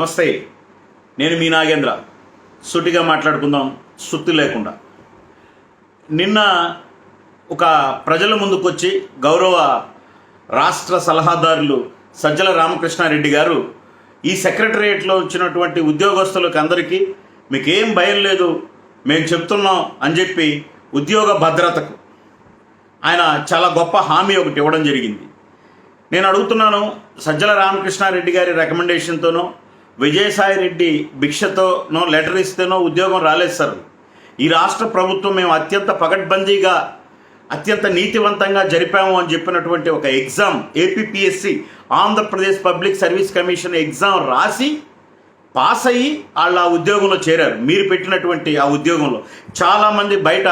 నమస్తే. నేను మీ నాగేంద్ర. సుటిగా మాట్లాడుకుందాం సుత్తి లేకుండా. నిన్న ఒక ప్రజల ముందుకొచ్చి గౌరవ రాష్ట్ర సలహాదారులు సజ్జల రామకృష్ణారెడ్డి గారు ఈ సెక్రటరియట్లో వచ్చినటువంటి ఉద్యోగస్తులకు అందరికీ మీకేం భయం లేదు మేము చెప్తున్నాం అని చెప్పి ఉద్యోగ భద్రతకు. ఆయన చాలా గొప్ప హామీ ఒకటి ఇవ్వడం జరిగింది. నేను అడుగుతున్నాను సజ్జల రామకృష్ణారెడ్డి గారి రికమెండేషన్తోనో విజయసాయి రెడ్డి భిక్షతోనో లెటర్ ఇస్తేనో ఉద్యోగం రాలేదు సార్. ఈ రాష్ట్ర ప్రభుత్వం మేము అత్యంత పగడ్బందీగా అత్యంత నీతివంతంగా జరిపాము అని చెప్పినటువంటి ఒక exam APPSC Andhra Pradesh public service commission exam రాసి పాస్ అయ్యి వాళ్ళు ఆ ఉద్యోగంలో చేరారు. మీరు పెట్టినటువంటి ఆ ఉద్యోగంలో. చాలామంది బయట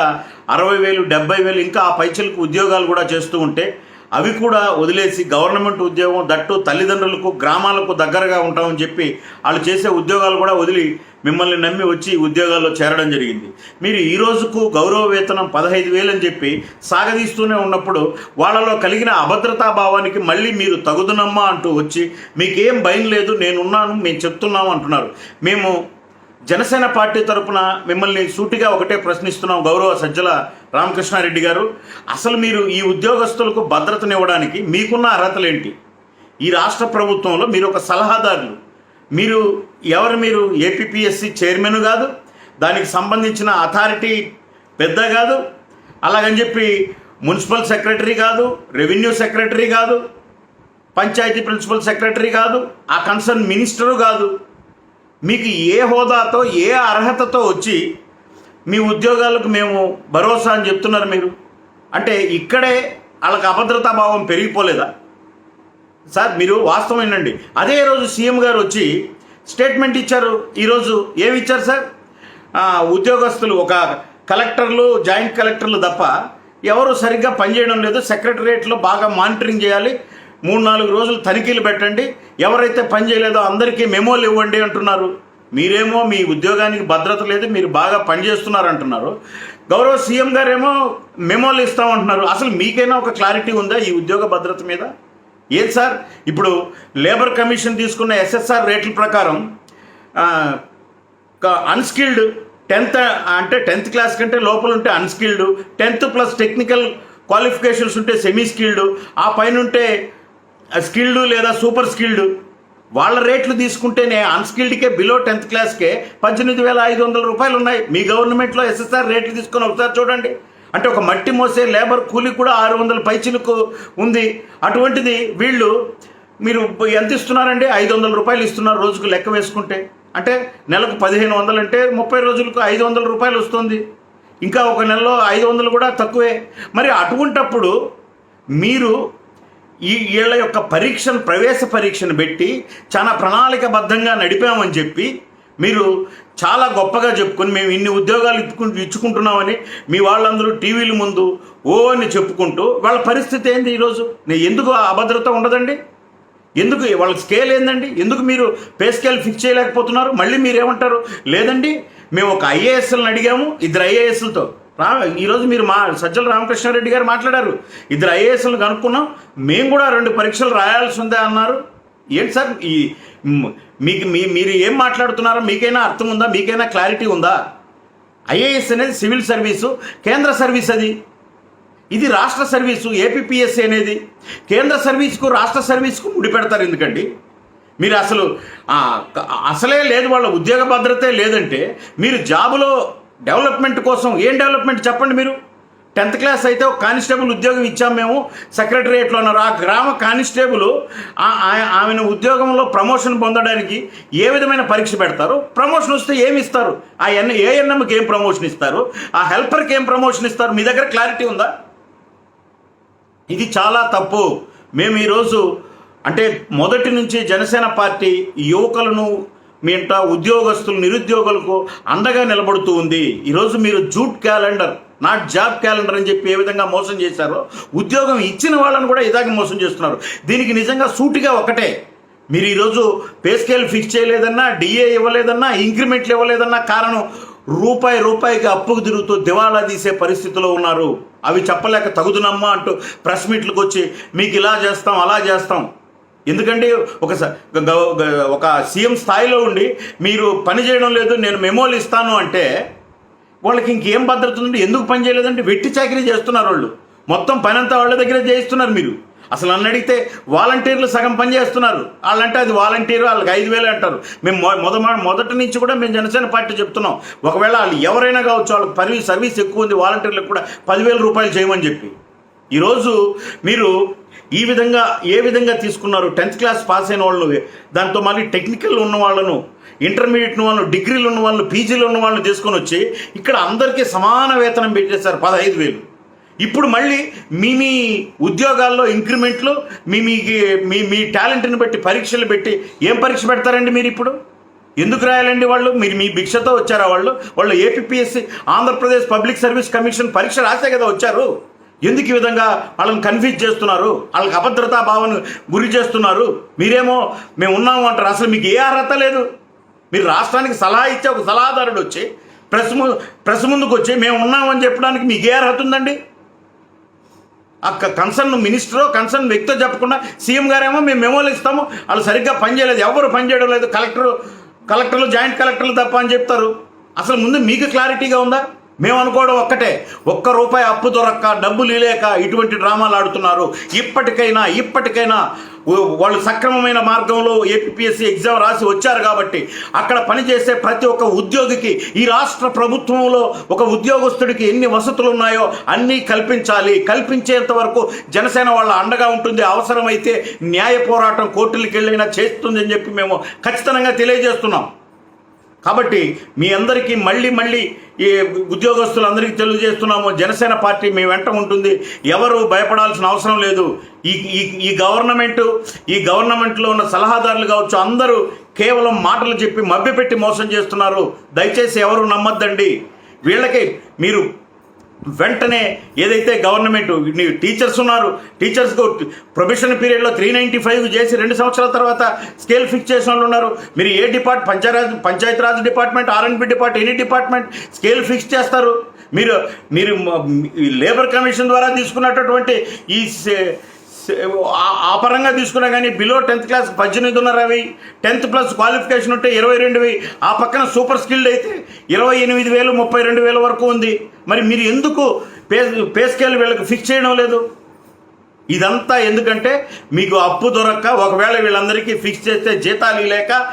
అరవై వేలు డెబ్బై వేలు ఇంకా ఆ పైచలకు ఉద్యోగాలు కూడా చేస్తూ ఉంటే అవి కూడా వదిలేసి గవర్నమెంట్ ఉద్యోగం దట్టు తల్లిదండ్రులకు గ్రామాలకు దగ్గరగా ఉంటామని చెప్పి వాళ్ళు చేసే ఉద్యోగాలు కూడా వదిలి మిమ్మల్ని నమ్మి వచ్చి ఉద్యోగాల్లో చేరడం జరిగింది. మీరు ఈ రోజుకు గౌరవ వేతనం పదహైదు వేలు అని చెప్పి సాగదీస్తూనే ఉన్నప్పుడు వాళ్ళలో కలిగిన అభద్రతా భావానికి మళ్ళీ మీరు తగుదునమ్మా అంటూ వచ్చి మీకేం భయం లేదు నేనున్నాను మేము చెప్తున్నాం అంటున్నారు. మేము జనసేన పార్టీ తరపున మిమ్మల్ని సూటిగా ఒకటే ప్రశ్నిస్తున్నాం గౌరవ సజ్జల రామకృష్ణారెడ్డి గారు. అసలు మీరు ఈ ఉద్యోగస్తులకు భద్రతనివ్వడానికి మీకున్న అర్హతలేంటి? ఈ రాష్ట్ర ప్రభుత్వంలో మీరు ఒక సలహాదారులు. మీరు ఎవరు మీరు? ఏపీపీఎస్సి చైర్మన్ కాదు దానికి సంబంధించిన అథారిటీ పెద్ద కాదు అలాగని చెప్పి మున్సిపల్ సెక్రటరీ కాదు రెవెన్యూ సెక్రటరీ కాదు పంచాయతీ ప్రిన్సిపల్ సెక్రటరీ కాదు ఆ కన్సర్న్ మినిస్టరు కాదు. మీకు ఏ హోదాతో ఏ అర్హతతో వచ్చి మీ ఉద్యోగాలకు మేము భరోసా అని చెప్తున్నారు మీరు? అంటే ఇక్కడే వాళ్ళకి అభద్రతా భావం పెరిగిపోలేదా? సార్ మీరు వాస్తవమేనండి అదే రోజు సీఎం గారు వచ్చి స్టేట్మెంట్ ఇచ్చారు. ఈరోజు ఏమి ఇచ్చారు సార్? ఉద్యోగస్తులు ఒక కలెక్టర్లు జాయింట్ కలెక్టర్లు తప్ప ఎవరు సరిగ్గా పనిచేయడం లేదు. సెక్రటరియట్లో బాగా మానిటరింగ్ చేయాలి. మూడు నాలుగు రోజులు తనిఖీలు పెట్టండి. ఎవరైతే పని చేయలేదో అందరికీ మెమోలు ఇవ్వండి అంటున్నారు. మీరేమో మీ ఉద్యోగానికి భద్రత లేదు మీరు బాగా పనిచేస్తున్నారు అంటున్నారు. గౌరవ సీఎం గారేమో మెమోలు ఇస్తామంటున్నారు అసలు మీకైనా ఒక క్లారిటీ ఉందా ఈ ఉద్యోగ భద్రత మీద? ఏది సార్? ఇప్పుడు లేబర్ కమిషన్ తీసుకున్న ఎస్ఎస్ఆర్ రేట్ల ప్రకారం అన్స్కిల్డ్ టెన్త్ అంటే టెన్త్ క్లాస్ కంటే లోపల ఉంటే unskilled tenth plus technical qualifications ఉంటే సెమీ స్కిల్డ్ ఆ పైన ఉంటే స్కిల్డ్ లేదా సూపర్ స్కిల్డ్ వాళ్ళ రేట్లు తీసుకుంటేనే అన్స్కిల్డ్కే బిలో టెన్త్ క్లాస్కే పద్దెనిమిది వేల ఐదు వందల రూపాయలు ఉన్నాయి. మీ గవర్నమెంట్లో ఎస్ఎస్ఆర్ రేట్లు తీసుకొని ఒకసారి చూడండి. అంటే ఒక మట్టి మోసే లేబర్ కూలీ కూడా ఆరు వందల పైచిలకు ఉంది. అటువంటిది వీళ్ళు మీరు ఎంత ఇస్తున్నారండి? ఐదు వందల రూపాయలు ఇస్తున్నారు రోజుకు లెక్క వేసుకుంటే. అంటే నెలకు పదిహేను వందలు అంటే ముప్పై రోజులకు ఐదు వందల రూపాయలు వస్తుంది. ఇంకా ఒక నెలలో ఐదు వందలు కూడా తక్కువే. మరి అటువంటప్పుడు మీరు ఈ వీళ్ళ యొక్క పరీక్షను ప్రవేశ పరీక్షను పెట్టి చాలా ప్రణాళికబద్ధంగా నడిపామని చెప్పి మీరు చాలా గొప్పగా చెప్పుకొని మేము ఇన్ని ఉద్యోగాలు ఇచ్చుకు ఇచ్చుకుంటున్నామని మీ వాళ్ళందరూ టీవీల ముందు ఓ అని చెప్పుకుంటూ వాళ్ళ పరిస్థితి ఏంది ఈరోజు? నేను ఎందుకు ఆ అభద్రత ఉండదండి? ఎందుకు వాళ్ళ స్కేల్ ఏందండి? ఎందుకు మీరు పే స్కేల్ ఫిక్స్ చేయలేకపోతున్నారు? మళ్ళీ మీరు ఏమంటారు లేదండి మేము ఒక ఐఏఎస్ఎల్ని అడిగాము ఇద్దరు ఐఏఎస్లతో. రా ఈరోజు మీరు మా సజ్జల రామకృష్ణారెడ్డి గారు మాట్లాడారు. ఇద్దరు ఐఏఎస్లు కనుక్కున్నాం. మేము కూడా రెండు పరీక్షలు రాయాల్సి ఉందే అన్నారు. ఏంటి సార్ ఈ మీకు మీ మీరు ఏం మాట్లాడుతున్నారో మీకైనా అర్థం ఉందా మీకైనా క్లారిటీ ఉందా? ఐఏఎస్ అనేది సివిల్ సర్వీసు కేంద్ర సర్వీస్ అది. ఇది రాష్ట్ర సర్వీసు ఏపీపీఎస్సీ అనేది. కేంద్ర సర్వీస్కు రాష్ట్ర సర్వీస్కు ముడిపెడతారు ఎందుకండి? మీరు అసలు అసలే లేదు వాళ్ళ ఉద్యోగ భద్రతే లేదంటే మీరు జాబులో డెవలప్మెంట్ కోసం ఏం డెవలప్మెంట్ చెప్పండి మీరు? టెన్త్ క్లాస్ అయితే ఒక కానిస్టేబుల్ ఉద్యోగం ఇచ్చాము మేము. సెక్రటరియట్లో ఉన్నారు. ఆ గ్రామ కానిస్టేబుల్ ఆ- ఆమెను ఉద్యోగంలో ప్రమోషన్ పొందడానికి ఏ విధమైన పరీక్ష పెడతారు? ప్రమోషన్ వస్తే ఏమి ఇస్తారు? ఆ ఎన్ ఏఎన్ఎంకి ఏం ప్రమోషన్ ఇస్తారు? ఆ హెల్పర్కి ఏం ప్రమోషన్ ఇస్తారు? మీ దగ్గర క్లారిటీ ఉందా? ఇది చాలా తప్పు. మేము ఈరోజు అంటే మొదటి నుంచి జనసేన పార్టీ యువకులను మీ ఇంట ఉద్యోగస్తులు నిరుద్యోగులకు అండగా నిలబడుతూ ఉంది. ఈరోజు మీరు jute calendar not job calendar అని చెప్పి ఏ విధంగా మోసం చేశారో ఉద్యోగం ఇచ్చిన వాళ్ళని కూడా ఇలాగే మోసం చేస్తున్నారు. దీనికి నిజంగా సూటిగా ఒకటే. మీరు ఈరోజు పే స్కేల్ ఫిక్స్ చేయలేదన్నా డిఏ ఇవ్వలేదన్నా ఇంక్రిమెంట్లు ఇవ్వలేదన్నా కారణం రూపాయి రూపాయికి అప్పుకు తిరుగుతూ దివాళా తీసే పరిస్థితిలో ఉన్నారు. అవి చెప్పలేక తగుదునమ్మా అంటూ ప్రెస్ మీట్లకు వచ్చి మీకు ఇలా చేస్తాం అలా చేస్తాం. ఎందుకంటే ఒక స- గ- ఒక సీఎం స్థాయిలో ఉండి మీరు పని చేయడం లేదు నేను మెమోలు ఇస్తాను అంటే వాళ్ళకి ఇంకేం భద్రత ఉంది ఎందుకు పని చేయలేదంటే వెట్టి చాకరీ చేస్తున్నారు వాళ్ళు. మొత్తం పని అంతా వాళ్ళ దగ్గరే చేయిస్తున్నారు మీరు. అసలు అన్న అడిగితే వాలంటీర్లు సగం పని చేస్తున్నారు. వాళ్ళంటే అది వాలంటీర్ వాళ్ళకి ఐదు వేలు అంటారు. మేము మొ- మొద మొదటి నుంచి కూడా మేము జనసేన పార్టీ చెప్తున్నాం. ఒకవేళ వాళ్ళు ఎవరైనా కావచ్చు వాళ్ళకి పర్వీ సర్వీస్ ఎక్కువ ఉంది వాలంటీర్లకు కూడా పదివేల రూపాయలు చేయమని చెప్పి. ఈరోజు మీరు ఈ విధంగా ఏ విధంగా తీసుకున్నారు? టెన్త్ క్లాస్ పాస్ అయిన వాళ్ళు దాంతో మళ్ళీ టెక్నికల్ ఉన్న వాళ్ళను ఇంటర్మీడియట్ ఉన్న వాళ్ళు డిగ్రీలు ఉన్న వాళ్ళు పీజీలు ఉన్న వాళ్ళని తీసుకొని వచ్చి ఇక్కడ అందరికీ సమాన వేతనం పెట్టేశారు పదహైదు వేలు. ఇప్పుడు మళ్ళీ మీ మీ ఉద్యోగాల్లో ఇంక్రిమెంట్లు మీ మీ మీ మీ టాలెంట్ని బట్టి పరీక్షలు పెట్టి ఏం పరీక్ష పెడతారండి మీరు ఇప్పుడు? ఎందుకు రాయాలండి వాళ్ళు? మీరు మీ భిక్షతో వచ్చారా వాళ్ళు? వాళ్ళు APSC Andhra Pradesh public service commission పరీక్ష రాసే కదా వచ్చారు? ఎందుకు ఈ విధంగా వాళ్ళని కన్ఫ్యూజ్ చేస్తున్నారు? వాళ్ళకి అభద్రతా భావన గురి చేస్తున్నారు? మీరేమో మేము ఉన్నాము అంటారు. అసలు మీకు ఏ అర్హత లేదు? మీరు రాష్ట్రానికి సలహా ఇచ్చే ఒక సలహాదారుడు వచ్చి ప్రెస్ ము ప్రెస్ ముందుకు వచ్చి మేము ఉన్నామని చెప్పడానికి మీకు ఏ అర్హత ఉందండి? ఆ కన్సర్న్ మినిస్టరో కన్సర్న్ వ్యక్తితో చెప్పకుండా సీఎం గారేమో మేము మెమోలు ఇస్తాము. వాళ్ళు సరిగ్గా పనిచేయలేదు ఎవరు పనిచేయడం లేదు. కలెక్టర్ కలెక్టర్లు జాయింట్ కలెక్టర్లు తప్ప అని చెప్తారు. అసలు ముందు మీకు క్లారిటీగా ఉందా? మేము అనుకోవడం ఒక్కటే. ఒక్క రూపాయి అప్పు దొరక్క డబ్బులు లేక ఇటువంటి డ్రామాలు ఆడుతున్నారు. ఇప్పటికైనా ఇప్పటికైనా వాళ్ళు సక్రమమైన మార్గంలో ఏపీఎస్సీ ఎగ్జామ్ రాసి వచ్చారు కాబట్టి అక్కడ పనిచేసే ప్రతి ఒక్క ఉద్యోగికి ఈ రాష్ట్ర ప్రభుత్వంలో ఒక ఉద్యోగస్తుడికి ఎన్ని వసతులు ఉన్నాయో అన్నీ కల్పించాలి. కల్పించేంత వరకు జనసేన వాళ్ళ అండగా ఉంటుంది. అవసరమైతే న్యాయ పోరాటం కోర్టులకు వెళ్ళినా చేస్తుంది అని చెప్పి మేము ఖచ్చితంగా తెలియజేస్తున్నాం. కాబట్టి మీ అందరికీ మళ్ళీ మళ్ళీ ఈ ఉద్యోగస్తులందరికీ తెలియజేస్తున్నాము. జనసేన పార్టీ మీ వెంట ఉంటుంది. ఎవరు భయపడాల్సిన అవసరం లేదు. ఈ ఈ ఈ గవర్నమెంట్ ఈ గవర్నమెంట్లో ఉన్న సలహాదారులు కావచ్చు అందరూ కేవలం మాటలు చెప్పి మభ్యపెట్టి మోసం చేస్తున్నారు. దయచేసి ఎవరు నమ్మద్దండి. వీళ్ళకి మీరు వెంటనే ఏదైతే గవర్నమెంట్ నీ- టీచర్స్ ఉన్నారు టీచర్స్కు ప్రొబిషన్ పీరియడ్లో త్రీ నైంటీ ఫైవ్ చేసి రెండు సంవత్సరాల తర్వాత స్కేల్ ఫిక్స్ చేసిన వాళ్ళు ఉన్నారు. మీరు ఏ depart panchayat Panchayati Raj department R N B depart any department scale fix చేస్తారు. మీరు మీరు లేబర్ కమిషన్ ద్వారా తీసుకున్నటువంటి ఈ సే- ఆ- పరంగా తీసుకున్నా కానీ బిలో టెన్త్ క్లాస్ పద్దెనిమిదిన్నర అవి. టెన్త్ ప్లస్ క్వాలిఫికేషన్ ఉంటే ఇరవై రెండువి. ఆ పక్కన సూపర్ స్కిల్డ్ అయితే ఇరవై ఎనిమిది వేలు ముప్పై రెండు వేల వరకు ఉంది. మరి మీరు ఎందుకు పే పే స్కేల్ వీళ్ళకి ఫిక్స్ చేయడం లేదు? ఇదంతా ఎందుకంటే మీకు అప్పు దొరక్క ఒకవేళ వీళ్ళందరికీ ఫిక్స్ చేస్తే జీతాలు లేక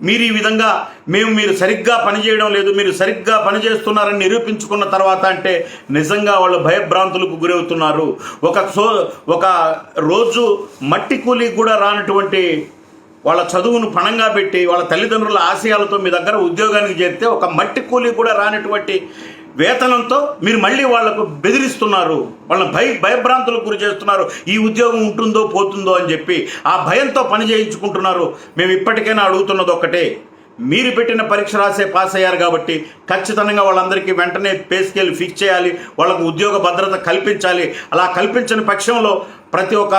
మీరు ఈ విధంగా మేము మీరు సరిగ్గా పనిచేయడం లేదు మీరు సరిగ్గా పనిచేస్తున్నారని నిరూపించుకున్న తర్వాత అంటే నిజంగా వాళ్ళు భయభ్రాంతులకు గురవుతున్నారు. ఒక సో ఒక రోజు మట్టి కూలి కూడా రానటువంటి వాళ్ళ చదువును పణంగా పెట్టి వాళ్ళ తల్లిదండ్రుల ఆశయాలతో మీ దగ్గర ఉద్యోగానికి చేరితే ఒక మట్టి కూలి కూడా రానటువంటి వేతనంతో మీరు మళ్ళీ వాళ్ళకు బెదిరిస్తున్నారు. వాళ్ళని భయ భయభ్రాంతులకు గురి చేస్తున్నారు. ఈ ఉద్యోగం ఉంటుందో పోతుందో అని చెప్పి ఆ భయంతో పని చేయించుకుంటున్నారు. మేము ఇప్పటికైనా అడుగుతున్నది ఒకటే మీరు పెట్టిన పరీక్ష రాసే పాస్ అయ్యారు కాబట్టి ఖచ్చితంగా వాళ్ళందరికీ వెంటనే పే స్కేల్ ఫిక్స్ చేయాలి. వాళ్ళకు ఉద్యోగ భద్రత కల్పించాలి. అలా కల్పించని పక్షంలో ప్రతి ఒక్క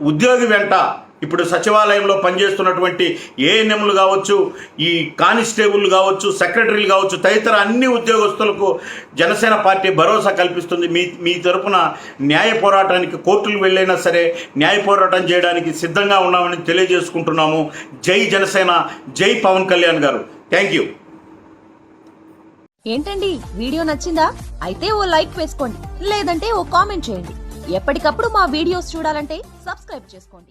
ఉద్యోగి వెంట ఇప్పుడు సచివాలయంలో పనిచేస్తున్నటువంటి ఏఎన్ఎంలు కావచ్చు ఈ కానిస్టేబుల్ కావచ్చు సెక్రటరీలు కావచ్చు తదితర అన్ని ఉద్యోగస్తులకు జనసేన పార్టీ భరోసా కల్పిస్తుంది. మీ మీ తరపున న్యాయ పోరాటానికి కోర్టులు వెళ్ళైనా సరే న్యాయ పోరాటం చేయడానికి సిద్ధంగా ఉన్నామని తెలియజేసుకుంటున్నాము. జై జనసేన జై పవన్ కళ్యాణ్ గారు. Thank you. ఏంటండి? వీడియో నచ్చిందా? అయితే ఓ లైక్ వేసుకోండి లేదంటే ఓ కామెంట్ చేయండి. ఎప్పటికప్పుడు మా వీడియోస్ చూడాలంటే సబ్స్క్రైబ్ చేసుకోండి.